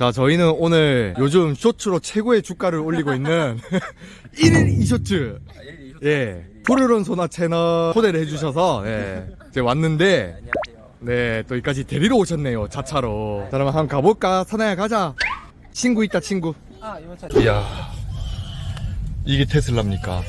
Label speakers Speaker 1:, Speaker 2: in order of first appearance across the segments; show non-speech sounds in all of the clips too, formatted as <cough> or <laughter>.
Speaker 1: 자, 저희는 오늘 요즘 쇼츠로 최고의 주가를 올리고 있는 <laughs> 1일 2쇼츠. 예. 푸르른 소나 채널 초대를 해주셔서, 예. 이제 왔는데. 네, 또 여기까지 데리러 오셨네요, 자차로. 자, 그럼 한번 가볼까? 사나야, 가자. 친구 있다, 친구.
Speaker 2: 아 이번 차.
Speaker 1: 이야. 이게 테슬라입니까?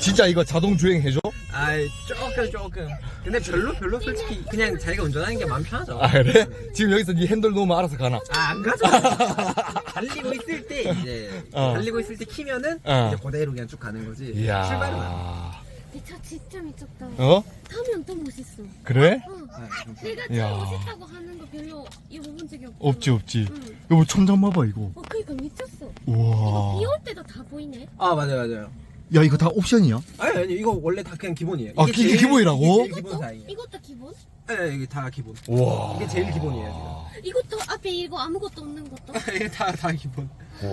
Speaker 1: 진짜 이거 자동 주행 해줘?
Speaker 2: 아 조금 조금. 근데 별로 별로 솔직히 그냥 자기가 운전하는 게 마음 편하죠.
Speaker 1: 아, 그래? 지금 여기서 네 핸들 놓으면 알아서 가나?
Speaker 2: 아안 가죠. <laughs> 달리고 있을 때 이제
Speaker 1: 어.
Speaker 2: 달리고 있을 때 키면은
Speaker 1: 어.
Speaker 2: 이제 그대로 그냥 쭉 가는 거지.
Speaker 1: 이야.
Speaker 2: 출발은 안.
Speaker 3: 내차 진짜 미쳤다.
Speaker 1: 어?
Speaker 3: 타면 더 멋있어.
Speaker 1: 그래?
Speaker 3: 어.
Speaker 2: 아,
Speaker 3: 내가
Speaker 1: 야.
Speaker 3: 차 멋있다고 하는 거 별로 이거 본 적이 없어.
Speaker 1: 없지, 없지.
Speaker 3: 응.
Speaker 1: 여보, 천장 봐봐, 이거.
Speaker 3: 어, 그니까 미쳤어.
Speaker 1: 우와.
Speaker 3: 비 올 때도 다 보이네.
Speaker 2: 아 맞아요 맞아요.
Speaker 1: 야, 이거 다 옵션이야?
Speaker 2: 아니 아니 이거 원래 다 그냥 기본이에요.
Speaker 1: 아, 이게 기본이라고?
Speaker 2: 이게 제일 기본
Speaker 3: 이것도?
Speaker 2: 사양이에요.
Speaker 3: 이것도 기본?
Speaker 2: 네 이게 다 기본.
Speaker 1: 우와.
Speaker 2: 이게 제일 기본이에요
Speaker 3: 이것도 앞에 이거 아무것도 없는 것도?
Speaker 2: 지금. <laughs> 이게 다 다 기본. 네,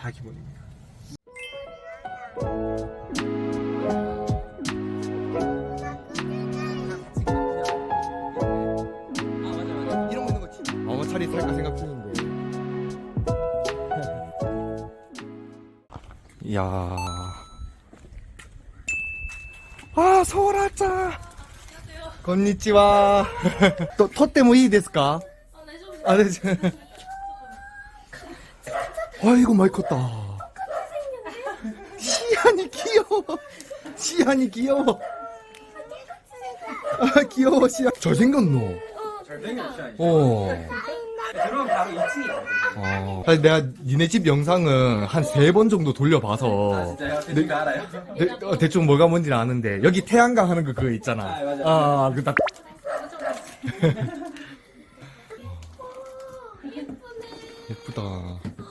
Speaker 2: 다 기본입니다.
Speaker 1: 이야. 아, 서울 왔자. 건니치와. <laughs> 또, 토 때문에 이ですか? 아, 네. 저- 아이고, 많이 컸다. <laughs> 시안이 귀여워. 시안이 귀여워. 아, 귀여워, 시안. 잘생겼노.
Speaker 2: 잘생겼죠.
Speaker 1: 어.
Speaker 2: 들어오면 바로 2층이거든요.
Speaker 1: 어. 사실 내가 니네 집 영상은 한 세 번 정도 돌려봐서
Speaker 2: 아 진짜요? 대충 다 알아요?
Speaker 1: 대, 어, 대충 뭐가 뭔지는 아는데 여기 태양광 하는 거 그거 있잖아.
Speaker 2: 아, 맞아.
Speaker 1: 아, 그 나. 예쁘다.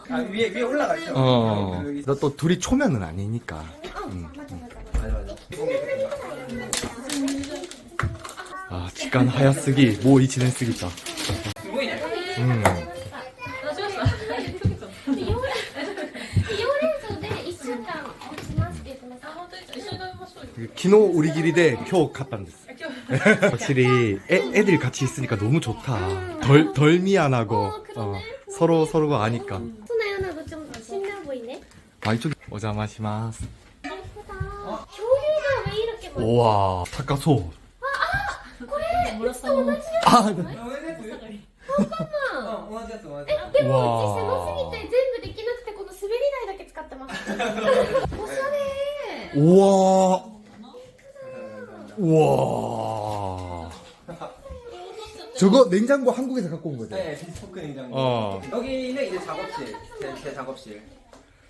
Speaker 2: 아 위에 위에 올라가죠.
Speaker 1: 어.
Speaker 2: 그,
Speaker 1: 너 또 둘이 초면은 아니니까. 음.
Speaker 2: 맞아 맞아.
Speaker 1: 아, 직관 하야 쓰기, 뭐이 지낸 쓰기다.
Speaker 3: した。
Speaker 1: 키노 우리끼리 대 쿄 카탄데스. <laughs> 확실히 애, 애들 같이 있으니까 너무 좋다. 덜, 덜 미안하고 어, 서로 서로가 아니까.
Speaker 3: そのようなのちょっと死んだ보이네
Speaker 1: 아 이쪽 오자마시마스.
Speaker 3: 예쁘다.恐竜が왜 이렇게 많아?
Speaker 1: 우와 타카소.
Speaker 3: これうちと同じや
Speaker 1: 아, 네.
Speaker 2: 同じやつ？うん同じやつ同じや
Speaker 3: つ。でも
Speaker 1: うわー
Speaker 3: うち狭すぎて全部できなくてこの滑り台だけ使ってます。おしゃれ
Speaker 1: 우와. <laughs> 우와. 저거 냉장고 한국에서 갖고 온 거죠?
Speaker 2: 네, 토크 냉장고.
Speaker 1: 어.
Speaker 2: 여기는 이제 작업실, 제, 제 작업실.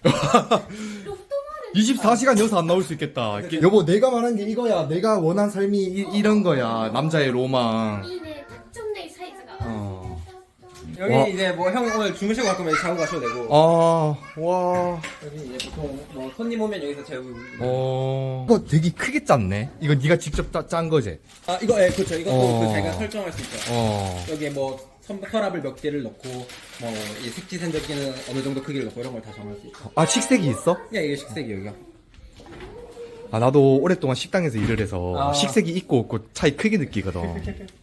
Speaker 2: <laughs>
Speaker 1: 24시간 여기서 안 나올 수 있겠다. 네. 여보, 내가 말한 게 이거야. 내가 원한 삶이 이, 런 거야. 남자의 로망.
Speaker 2: 여기
Speaker 1: 와.
Speaker 2: 이제 뭐 형 오늘 주무시고 갈 거면 자고 가셔도 되고.
Speaker 1: 아, 와.
Speaker 2: 여기 이제 보통 뭐 손님 오면 여기서 재우고.
Speaker 1: 어. 이거 되게 크게 짰네. 이거 네가 직접 짜, 짠 거지?
Speaker 2: 아 이거 예 그렇죠. 이것도
Speaker 1: 어.
Speaker 2: 그 자기가 설정할 수 있죠.
Speaker 1: 어.
Speaker 2: 여기에 뭐 선- 서랍을 몇 개를 넣고 뭐이 색지 sen적기는 어느 정도 크기를 넣고 이런 걸 다 정할 수 있죠.
Speaker 1: 아, 식색이 있어?
Speaker 2: 예, 이게 식색이 여기가.
Speaker 1: 아, 나도 오랫동안 식당에서 일을 해서
Speaker 2: 아.
Speaker 1: 식색이 있고 없고 차이 크게 느끼거든. <laughs>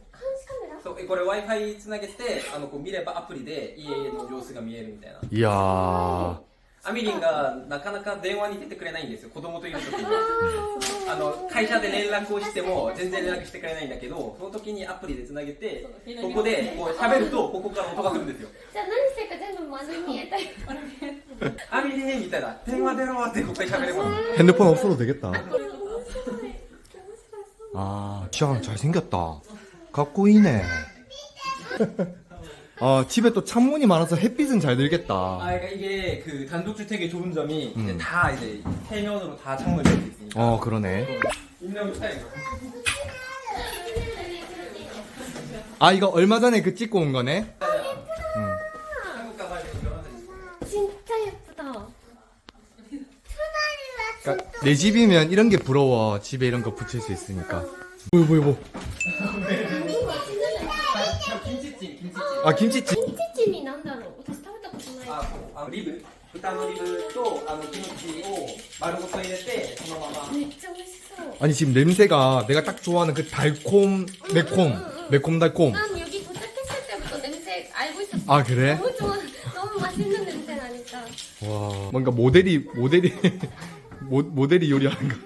Speaker 2: そうえこれ w i f i つなげてあのこう見ればアプリで家の様子が見えるみたいな
Speaker 1: 이야.
Speaker 2: アミリンがなかなか電話に出てくれないんですよ子供といる時に<laughs> あの会社で連絡をしても全然連絡してくれないんだけどその時にアプリでつなげてここでこう喋るとここから音がするんですよ
Speaker 3: じゃあ何してるか全部まず見えたり。
Speaker 2: アミリンみたいな電話出ろってここで喋れます <laughs>
Speaker 1: 핸드폰 없어도 되겠다. 아, 시안 잘생겼다. 가꾸이네. 아 집에 또 창문이 많아서 햇빛은 잘 들겠다.
Speaker 2: 아, 그러니까 이게 그 단독주택의 좋은 점이 이제 음. 다 이제 해면으로 다 창문을 열수 있으니까.
Speaker 1: 어 그러네.
Speaker 2: 인명 차이.
Speaker 1: 아 이거 얼마 전에 그 찍고 온 거네.
Speaker 2: 한국
Speaker 3: 진짜 예쁘다.
Speaker 1: 그러니까 내 집이면 이런 게 부러워. 집에 이런 거 붙일 수 있으니까. 보여 보여
Speaker 2: 보. チン金チッチン
Speaker 1: 아 김치찜.
Speaker 3: キンチチになんだろう私食べたことない
Speaker 2: ああのリブ豚のリブとあのキムチを丸ごと入れてそのまま
Speaker 3: めっちゃ美味しそう
Speaker 1: 아니 지금 냄새가 내가 딱 좋아하는 그 달콤 매콤 매콤 달콤.
Speaker 3: 난 여기 도착했을 때부터 냄새 알고 있었어
Speaker 1: 아 그래?
Speaker 3: 너무 좋아 너무 맛있는 냄새 나니까
Speaker 1: 와 뭔가 모델이 모델이 <laughs> 모, 모델이 요리하는 거.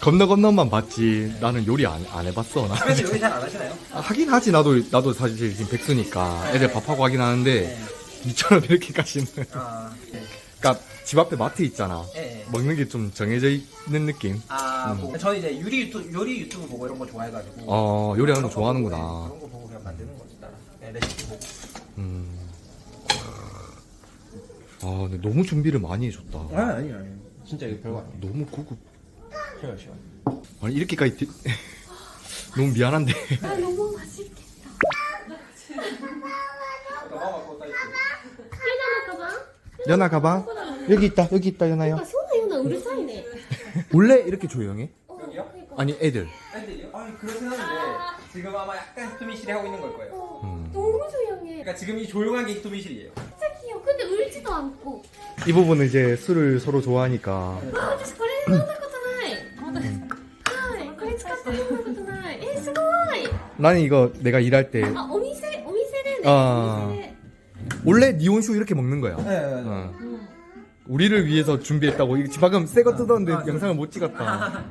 Speaker 1: 건너 건너만 봤지. 나는 요리 안, 안 해봤어. 나.
Speaker 2: 집에서 요리 잘 안 하시나요?
Speaker 1: 아, 하긴 하지. 나도 나도 사실 지금 백수니까 애들 밥하고 하긴 하는데 니처럼 이렇게까지는.
Speaker 2: 아, 네.
Speaker 1: 그러니까 집 앞에 마트 있잖아.
Speaker 2: 예, 예.
Speaker 1: 먹는 게 좀 정해져 있는 느낌.
Speaker 2: 아, 뭐, 저는 이제 요리 유튜브, 요리 유튜브 보고 이런 거 좋아해가지고.
Speaker 1: 어 요리하는 거
Speaker 2: 그런
Speaker 1: 좋아하는구나.
Speaker 2: 보고, 네, 그런 거 보고 그냥 만드는 거지, 따라. 네, 레시피 보고.
Speaker 1: 음. 아 근데 너무 준비를 많이 해줬다.
Speaker 2: 아니, 아니. 진짜 이거 별거 아니에요.
Speaker 1: 너무 고급.
Speaker 2: 큰일 날 시간.
Speaker 1: 아니 이렇게까지 되... <laughs> 너무 미안한데.
Speaker 3: 아 너무 맛있겠다. 연아 가방?
Speaker 1: 연아 가방? 여기 있다 여기 있다 연아야.
Speaker 3: 아 소나 연아 우리 사이네.
Speaker 1: 원래 이렇게 조용해?
Speaker 2: 여기요?
Speaker 1: 아니 애들.
Speaker 2: 애들이요? 아니 그러긴 하는데 지금 아마 약간 히토미실이 하고 있는 걸 거예요.
Speaker 3: 어,
Speaker 1: 음.
Speaker 3: 너무 조용해.
Speaker 2: 그러니까 지금 이 조용한 게 히토미실이에요.
Speaker 3: 진짜 귀여워. 근데 울지도 않고.
Speaker 1: 이 부분은 이제 술을 서로 좋아하니까.
Speaker 3: 아, 아저씨 거리는
Speaker 1: 나는 이거 내가 일할 때
Speaker 3: 아, 오미세,
Speaker 1: 오미세는. 아.
Speaker 3: 오미세는.
Speaker 1: 원래 니온쇼 이렇게 먹는 거야.
Speaker 2: 네, 네, 네.
Speaker 1: 어. 우리를 위해서 준비했다고 이거 지금 방금 새거 뜯었는데
Speaker 2: 아,
Speaker 1: 영상을 못 찍었다.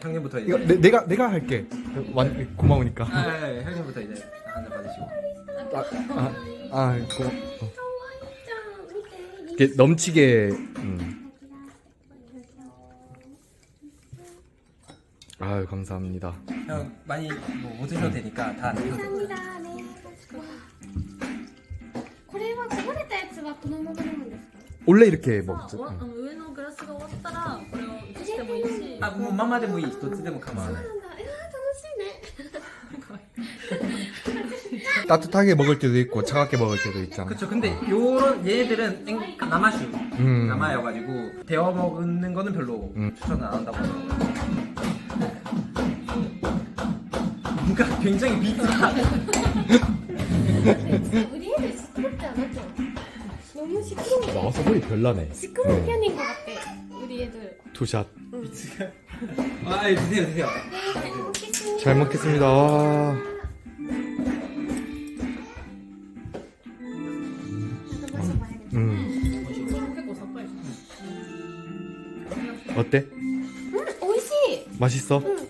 Speaker 2: 형님부터 이제.
Speaker 1: 이거 네. 내, 가 내가 할게. 완, 고마우니까.
Speaker 2: 아, 네, 네, 형님부터 이제 한잔 받으시고.
Speaker 1: 아, 아,
Speaker 3: 아, 고, 어.
Speaker 1: 이렇게 넘치게 음, 아유 감사합니다.
Speaker 2: 형, 많이 뭐 못 드셔도 되니까 다 드셔도 돼요.
Speaker 3: 감사합니다ねこれはこぼれたやつはこのまま飲むんですか
Speaker 1: 원래 이렇게
Speaker 4: さ
Speaker 1: 먹죠.
Speaker 4: ああ
Speaker 1: 응.
Speaker 4: の上のグラスが終わったらこれを移してもいいし
Speaker 2: 아, 뭐, 마마でもいい. どっちでも構わない.
Speaker 3: なんだいやー楽しいね <laughs>
Speaker 1: 따뜻하게 먹을 때도 있고 차갑게 먹을 때도 있잖아.
Speaker 2: 그쵸. 근데 요런 얘네들은 땡- 남아슈.
Speaker 1: 음.
Speaker 2: 남아여가지고 데워 먹는 거는 별로
Speaker 1: 음.
Speaker 2: 추천을 안 한다고. 누가 굉장히
Speaker 3: 비트다. <laughs> 우리 애들 시끄럽지 않았죠? 너무 시끄러운
Speaker 1: 나와서 소리 별나네.
Speaker 3: 시끄러운 음. 편인 것 같아. 우리 애들.
Speaker 1: 투샷.
Speaker 2: 아, 드세요, 드세요.
Speaker 3: 잘 먹겠습니다.
Speaker 1: 잘 먹겠습니다. 음. 어때?
Speaker 3: 음, 오이시. 맛있어? 응.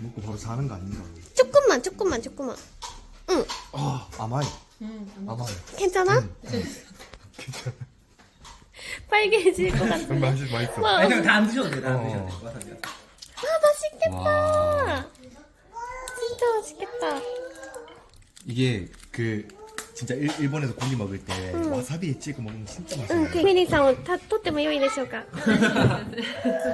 Speaker 1: 먹고 바로 자는 거 아닌가?
Speaker 3: 조금만, 조금만, 조금만. 응.
Speaker 1: 아, 아마이.
Speaker 4: 응,
Speaker 1: 아마이.
Speaker 3: 괜찮아? 괜찮아. <laughs> 빨개질 것 같아.
Speaker 1: 맛있어.
Speaker 2: 아니, 다안 드셔도 돼. 다안
Speaker 1: 어.
Speaker 2: 드셔도 돼.
Speaker 3: 아, 와, 맛있겠다. 진짜 맛있겠다.
Speaker 1: 이게 그 진짜 일, 일본에서 고기 먹을 때 와사비에 찍어 먹으면 진짜
Speaker 3: うん
Speaker 1: 맛있어.
Speaker 3: ケミリーさんをた取ってもよいでしょうか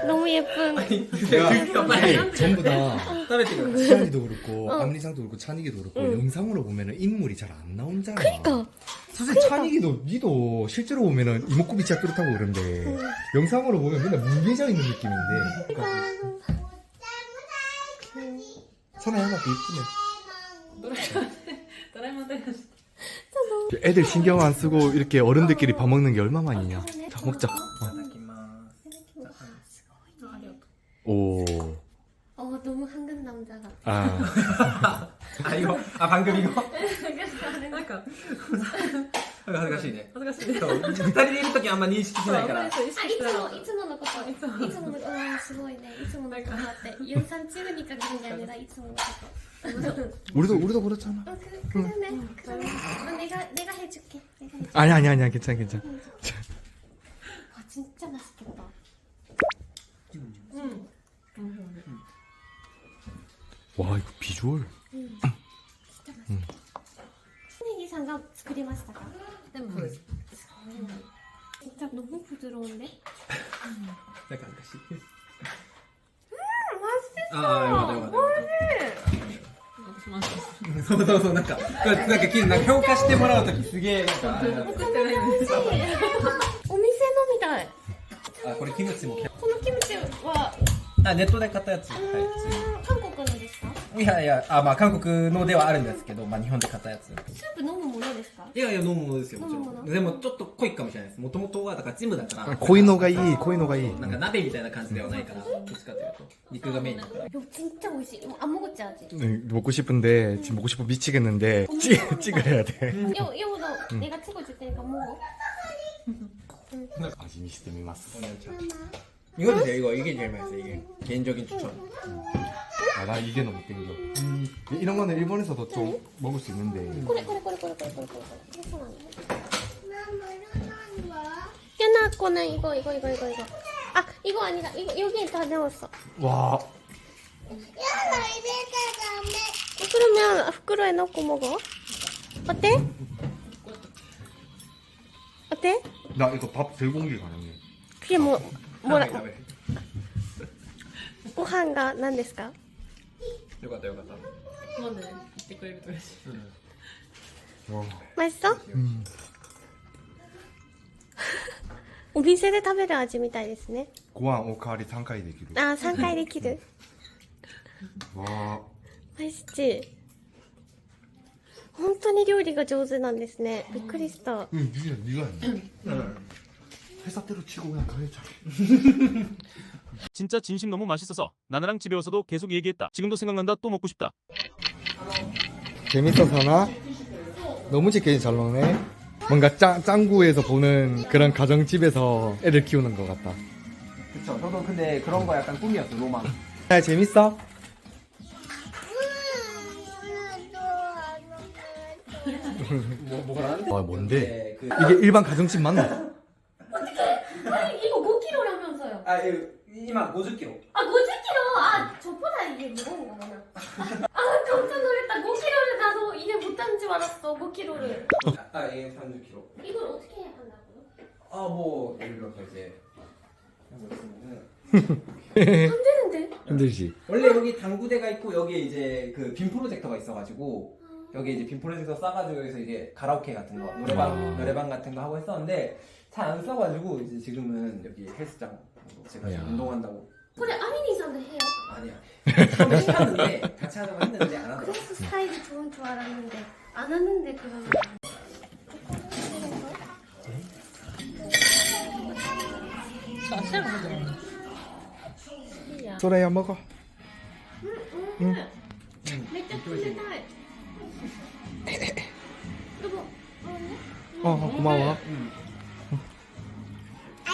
Speaker 3: 너무 예쁜
Speaker 2: 아니, 드세요. 드세요, <laughs> 빨리.
Speaker 1: 이게 전부 다
Speaker 2: 따뜻해요.
Speaker 1: 시안이도 <laughs> 그렇고 암리상도 그렇고 찬이기도 그렇고 영상으로 보면은 인물이 잘 안 나온잖아.
Speaker 3: 그러니까
Speaker 1: 사실 찬이기도 니도 실제로 보면은 이목구비 진짜 뚜렷하고 그런데 영상으로 보면 맨날 뭉개져 있는 느낌인데. 그러니까 선아 하나 더 이쁘네. <laughs>
Speaker 4: ドラえもんとやし
Speaker 1: 애들 신경 안 쓰고 이렇게 어른들끼리 밥 먹는 게 얼마만이냐. 자 먹자. 어.
Speaker 2: いただきます。
Speaker 1: 오.
Speaker 3: 어 너무 한국 남자가
Speaker 1: 아.
Speaker 2: 아, 이거. 아, 방금 이거.
Speaker 4: なんか
Speaker 2: 恥ずかしいね
Speaker 4: 恥ずかしいね
Speaker 2: そう二人でいる時あんま認識しないから
Speaker 4: そう意
Speaker 3: あ
Speaker 4: 識してなかった
Speaker 3: いつもいつものこといつもいつものことうわすごいねいつものことあってユンさんチームにかけるんじゃないいつものこと
Speaker 1: 우리도 우리도 그렇잖아.
Speaker 3: 어, 그, 그러네 그러네 어, 내가 내가 해줄게. 내가 해줄게.
Speaker 1: 아니 아니 아니야. 괜찮아 괜찮아.
Speaker 3: 와 진짜 맛있겠다.
Speaker 4: 응.
Speaker 1: 와 이거 비주얼.
Speaker 2: きなんか評価してもらう時すげえなんか
Speaker 3: お店のみたい。
Speaker 2: たあこれキムチも
Speaker 3: このキムチは。
Speaker 2: あネットで買ったやつ、は
Speaker 3: 韓国のですか
Speaker 2: い、いやいやあまあ韓国のではあるんですけど、まあ、日本で買ったやつ
Speaker 3: スープ飲むものですか
Speaker 2: いやいや飲むものですよもちろ
Speaker 3: 飲むもの
Speaker 2: んでもちょっと濃いかもしれないですもともとはだからジムだから
Speaker 1: 코이노가 이 코이노가 이.
Speaker 2: なんか鍋みたいな感じではないからどっちかというと肉がメインだから
Speaker 3: 이거 진짜 맛있어 뭐 안 먹었지 아직
Speaker 1: 네, 먹고 싶은데 지금 먹고 싶어 미치겠는데 찍 찍어야 돼.
Speaker 3: 요, 요도 내가 찍어줄 테니까 먹어
Speaker 1: 味見してみます.
Speaker 2: 이거 드세요 이거 이게 제일 맛있어요 이게 개인적인 추천
Speaker 1: 아, 나 이게 너무 땡겨. 이런 거는 일본에서도 좀 먹을 수 있는데.
Speaker 3: これこれこれこれこれこれこれそうなんだ야나 거는 이거 이거 이거 이거 이거 아 이거 아니다 이거 여기에 다 넣었어
Speaker 1: 와,
Speaker 3: 그러면袋에 넣고 먹어 어때? 어때?
Speaker 1: 나 이거 밥 세 공기 가능해.
Speaker 3: 그게 뭐 뭐라
Speaker 2: 食べる
Speaker 3: ご飯が何ですか
Speaker 2: よかったよかった。
Speaker 4: 飲んで言ってくれると嬉しい。
Speaker 1: 美
Speaker 3: 味しそ
Speaker 1: ううん。
Speaker 3: お店で食べる味みたいですね。
Speaker 1: ご飯おかわり3回できる。
Speaker 3: あ三3回できる。
Speaker 1: わ
Speaker 3: あ。美味しい。本当に料理が上手なんですね。びっくりした。
Speaker 1: うん苦い苦いね。へさてる地うやんかえちゃう。
Speaker 5: 진짜 진심 너무 맛있어서 나나랑 집에 와서도 계속 얘기했다. 지금도 생각난다. 또 먹고 싶다.
Speaker 1: 재밌어서나 너무 재밌게 잘 먹네. 뭔가 짱, 짱구에서 보는 그런 가정집에서 애들 키우는 것 같다.
Speaker 2: 그쵸 저도 근데 그런 거 약간 꿈이었어 로망
Speaker 1: 야, 재밌어? <laughs>
Speaker 2: 뭐, 뭐가 나는데?
Speaker 1: 아, 뭔데?
Speaker 2: 그,
Speaker 1: 이게 일반 가정집 맞나?
Speaker 3: 이거 5kg라면서요
Speaker 2: 아 예, 今 50kg
Speaker 3: 아 50kg 아 저보다 이게 무거운 거구나 아 깜짝 놀랐다. 5kg를 나도 이해 못하는 줄 알았어 5kg를.
Speaker 2: 아예 30kg
Speaker 3: 이걸 어떻게 해야 한다고요?
Speaker 2: 아뭐 예를 들어서 이제 하고 있으면은
Speaker 3: 안 되는데?
Speaker 1: 힘들지?
Speaker 2: 원래 여기 당구대가 있고 여기에 이제 그 빔 프로젝터가 있어가지고 여기 이제 빔 프로젝터 싸가지고 여기서 이제 가라오케 같은 거 노래방
Speaker 1: 아.
Speaker 2: 노래방 같은 거 하고 했었는데 잘 안 써가지고 이제 지금은 여기 헬스장 제가
Speaker 1: 야.
Speaker 2: 운동한다고
Speaker 3: これアミニさんの部屋
Speaker 2: 아니야 처음에 시켰는데 같이 하자고 했는데 안 하더라고
Speaker 3: 그래서 스타일이 좋은 줄 알았는데 안 하는데 그러면
Speaker 4: 저 아시아가 먼저 먹나? 이야
Speaker 1: 소라야 먹어.
Speaker 3: 응. 진짜 쫄깃해. 여보, 먹을래?
Speaker 1: 어, 고마워.
Speaker 3: 맛있어.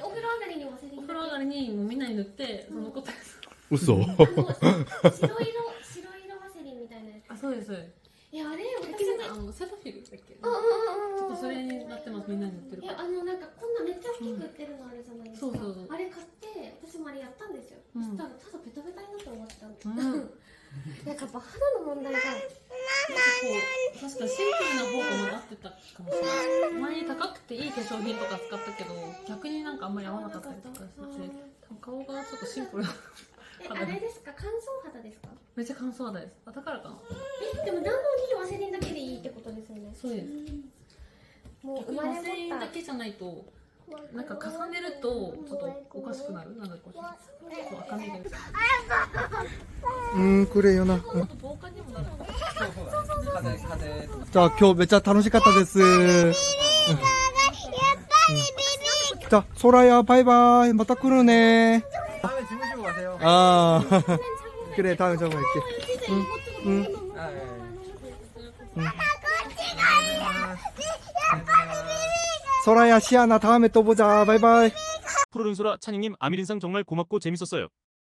Speaker 3: ワセリンだけお風呂上がりにワセリン
Speaker 4: お風呂上がりにもうみんなに塗ってその残ったやつ
Speaker 1: 웃 어.
Speaker 3: あの白色白色ワセリンみたいなやつ。
Speaker 4: あそうですそうです。
Speaker 3: いやあれ私ね
Speaker 4: あのセタフィルだっけ？ち
Speaker 3: うんうんうんうん。
Speaker 4: ょっとそれになってます。みんなに塗ってる
Speaker 3: い
Speaker 4: から。
Speaker 3: やあのなんかこんなめっちゃ大きく売ってるのあるじゃないですか、
Speaker 4: そうそうそう。
Speaker 3: あれ買って私もあれやったんですよ、
Speaker 4: うん。
Speaker 3: そしたらただベタベタになって終わった
Speaker 4: うん。<laughs>
Speaker 3: なんかやっぱ肌の問題が
Speaker 4: 確かシンプルな方が合ってたかもしれない前に高くていい化粧品とか使ったけど逆になんかあん。まり合わなかったりとかして顔がちょっとシンプル
Speaker 3: あれですか乾燥肌ですか
Speaker 4: めっちゃ乾燥肌ですあだからかな
Speaker 3: えでも何のリルワセリンだけでいいってことですよね
Speaker 4: そうです
Speaker 3: もう生まれ
Speaker 4: だけじゃないとなんか重ねるとちょっとおかしくなるなんだこう赤みがうんくれよな、
Speaker 2: うん
Speaker 1: 자, 교몇차 타노시카 타데스. 자, 소라야 바이바이. 뭐 맞다 꾸르네.
Speaker 2: 다음에 주무시고 가세요.
Speaker 1: 아. <laughs> 그래, 다음에 저거 할게. 응.
Speaker 2: 아, 예.
Speaker 1: 소라야 시아나 다음에 또 보자. 바이바이.
Speaker 5: 프로링소라 찬이님 아미린상 정말 고맙고 재밌었어요.